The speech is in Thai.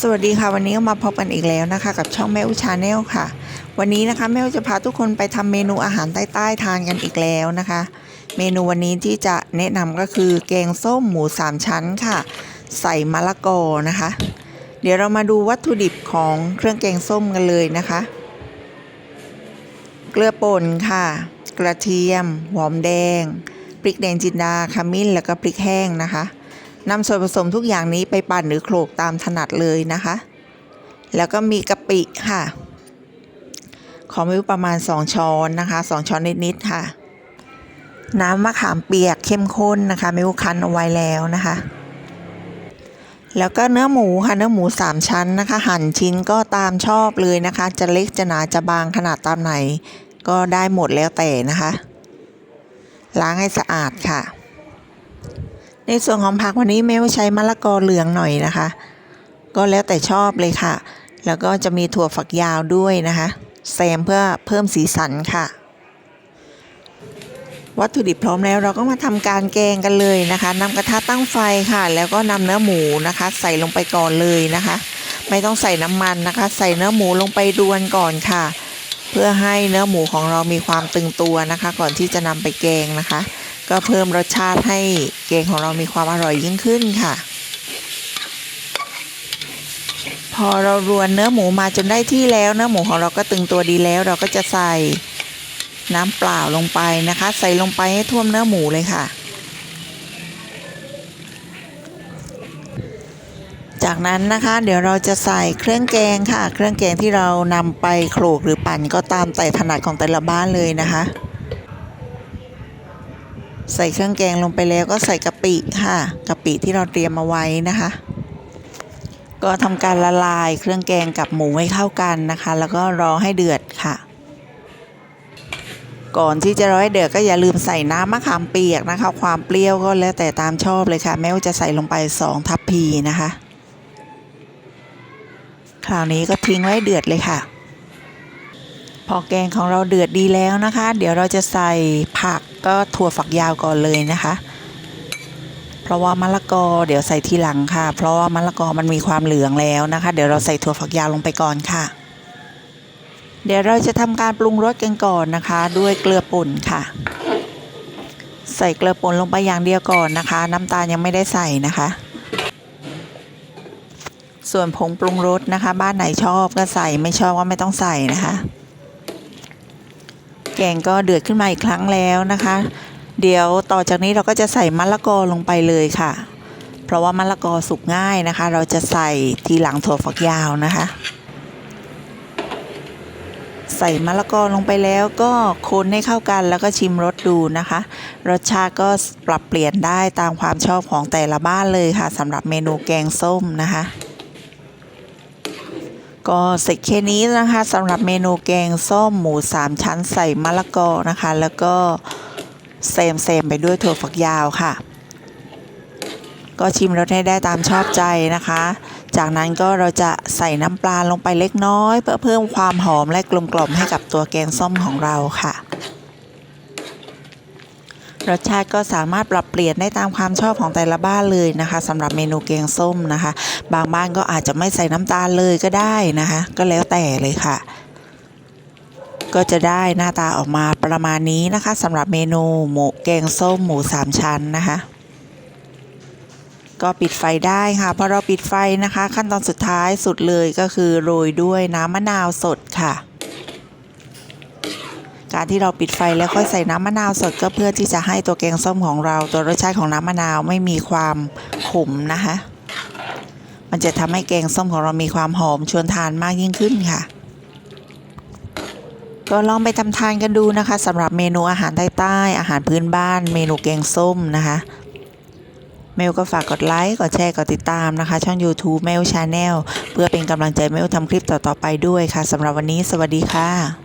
สวัสดีค่ะวันนี้ก็มาพบกันอีกแล้วนะคะ กับช่องแม่อุชาแนลค่ะ วันนี้นะคะแม่อุจะพาทุกคนไปทำเมนูอาหารใต้ๆทานกันอีกแล้วนะคะ เมนูวันนี้ที่จะแนะนำก็คือแกงส้มหมูสามชั้นค่ะ ใส่มะละกอนะคะ เดี๋ยวเรามาดูวัตถุดิบของเครื่องแกงส้มกันเลยนะคะ เกลือป่นค่ะ กระเทียมหอมแดงพริกแดงจินดาขมิ้นแล้วก็พริกแห้งนะคะ นำส่วนผสมทุกอย่างนี้ไปปั่นหรือโขลกตามถนัดเลยนะคะ แล้วก็มีกะปิค่ะ ขอไม่ประมาณ 2 ช้อนนะคะ 2 ช้อนนิดๆค่ะ น้ำมะขามเปียกเข้มข้นนะคะไม่คั้นเอาไว้แล้วนะคะ แล้วก็เนื้อหมูค่ะเนื้อหมู 3 ชั้นนะคะ หั่นชิ้นก็ตามชอบเลยนะคะ จะเล็กจะหนาจะบางขนาดตามไหน ก็ได้หมดแล้วแต่นะคะ ล้างให้สะอาดค่ะ ในส่วนของผักวันนี้แม่ใช้มะละกอเหลืองหน่อยนะคะ ก็แล้วแต่ชอบเลยค่ะ แล้วก็จะมีถั่วฝักยาวด้วยนะคะแซมเพื่อเพิ่มสีสันค่ะ วัตถุดิบพร้อมแล้วเราก็มาทำการแกงกันเลยนะคะนำกระทะตั้งไฟค่ะ แล้วก็นำเนื้อหมูนะคะ ใส่ลงไปก่อนเลยนะคะ ไม่ต้องใส่น้ำมันนะคะ ใส่เนื้อหมูลงไปดวนก่อนค่ะ เพื่อให้เนื้อหมูของเรามีความตึงตัวนะคะ ก่อนที่จะนำไปแกงนะคะ ก็เพิ่มรสชาติให้แกงของเรามีความอร่อยยิ่งขึ้นค่ะ พอเรารวนเนื้อหมูมาจนได้ที่แล้ว เนื้อหมูของเราก็ตึงตัวดีแล้ว เราก็จะใส่น้ำเปล่าลงไปนะคะ ใส่ลงไปให้ท่วมเนื้อหมูเลยค่ะ จากนั้นนะคะเดี๋ยวเราจะใส่เครื่องแกงค่ะ เครื่องแกงที่เรานำไปโขลกหรือปั่นก็ตามแต่ถนัดของแต่ละบ้านเลยนะคะ ใส่เครื่องแกงลงไปแล้วก็ใส่กะปิค่ะกะปิที่เราเตรียมมาไว้นะคะ ก็ทำการละลายเครื่องแกงกับหมูให้เข้ากันนะคะ แล้วก็รอให้เดือดค่ะ ก่อนที่จะรอให้เดือดก็อย่าลืมใส่น้ำมะขามเปียกนะคะ ความเปรี้ยวก็แล้วแต่ตามชอบเลยค่ะแม่ว่าจะใส่ลงไป 2 ทัพพีนะคะ คราวนี้ก็ทิ้งไว้เดือดเลยค่ะ พอแกงของเราเดือดดีแล้วนะคะ เดี๋ยวเราจะใส่ผักก็ถั่วฝักยาวก่อนเลยนะคะ เพราะว่ามะละกอเดี๋ยวใส่ทีหลังค่ะ เพราะว่ามะละกอมันมีความเหลืองแล้วนะคะ เดี๋ยวเราใส่ถั่วฝักยาวลงไปก่อนค่ะ เดี๋ยวเราจะทำการปรุงรสกันก่อนนะคะ ด้วยเกลือป่นค่ะ ใส่เกลือป่นลงไปอย่างเดียวก่อนนะคะ น้ำตาลยังไม่ได้ใส่นะคะ ส่วนผงปรุงรสนะคะ บ้านไหนชอบก็ใส่ไม่ชอบก็ไม่ต้องใส่นะคะ แกงก็เดือดขึ้นมาอีกครั้งแล้วนะคะ เดี๋ยวต่อจากนี้เราก็จะใส่มะละกอลงไปเลยค่ะ เพราะว่ามะละกอสุกง่ายนะคะ เราจะใส่ทีหลังถั่วฝักยาวนะคะ ใส่มะละกอลงไปแล้วก็คนให้เข้ากันแล้วก็ชิมรสดูนะคะ รสชาติก็ปรับเปลี่ยนได้ตามความชอบของแต่ละบ้านเลยค่ะสำหรับเมนูแกงส้มนะคะ ก็เสร็จแค่นี้นะคะสำหรับเมนูแกงส้มหมูสามชั้นใส่มะละกอนะคะ แล้วก็เซมเซมไปด้วยถั่วฝักยาวค่ะ ก็ชิมรสให้ได้ตามชอบใจนะคะ จากนั้นก็เราจะใส่น้ำปลาลงไปเล็กน้อย เพื่อเพิ่มความหอมและกลมกล่อมให้กับตัวแกงส้มของเราค่ะ รสชาติก็สามารถปรับเปลี่ยนได้ตามความชอบของแต่ละบ้านเลยนะคะสำหรับเมนูแกงส้มนะคะ บางบ้านก็อาจจะไม่ใส่น้ำตาลเลยก็ได้นะคะ ก็แล้วแต่เลยค่ะ ก็จะได้หน้าตาออกมาประมาณนี้นะคะสำหรับเมนูหมูแกงส้มหมูสามชั้นนะคะก็ปิดไฟได้ค่ะพอเราปิดไฟนะคะ ขั้นตอนสุดท้ายสุดเลยก็คือโรยด้วยน้ำมะนาวสดค่ะ การที่เราปิดไฟแล้วค่อยใส่น้ำมะนาวสดก็เพื่อที่จะให้ตัวแกงส้มของเรา ตัวรสชาติของน้ำมะนาวไม่มีความขมนะคะ มันจะทำให้แกงส้มของเรามีความหอมชวนทานมากยิ่งขึ้นค่ะ ก็ลองไปทำทานกันดูนะคะสำหรับเมนูอาหารใต้ๆอาหารพื้นบ้าน เมนูแกงส้มนะคะเมลก็ฝากกดไลค์ กดแชร์ กดติดตามนะคะ ช่อง YouTube เมลชาแนลเพื่อเป็นกำลังใจเมลทำคลิปต่อ ๆ ไปด้วยค่ะสำหรับวันนี้ สวัสดีค่ะ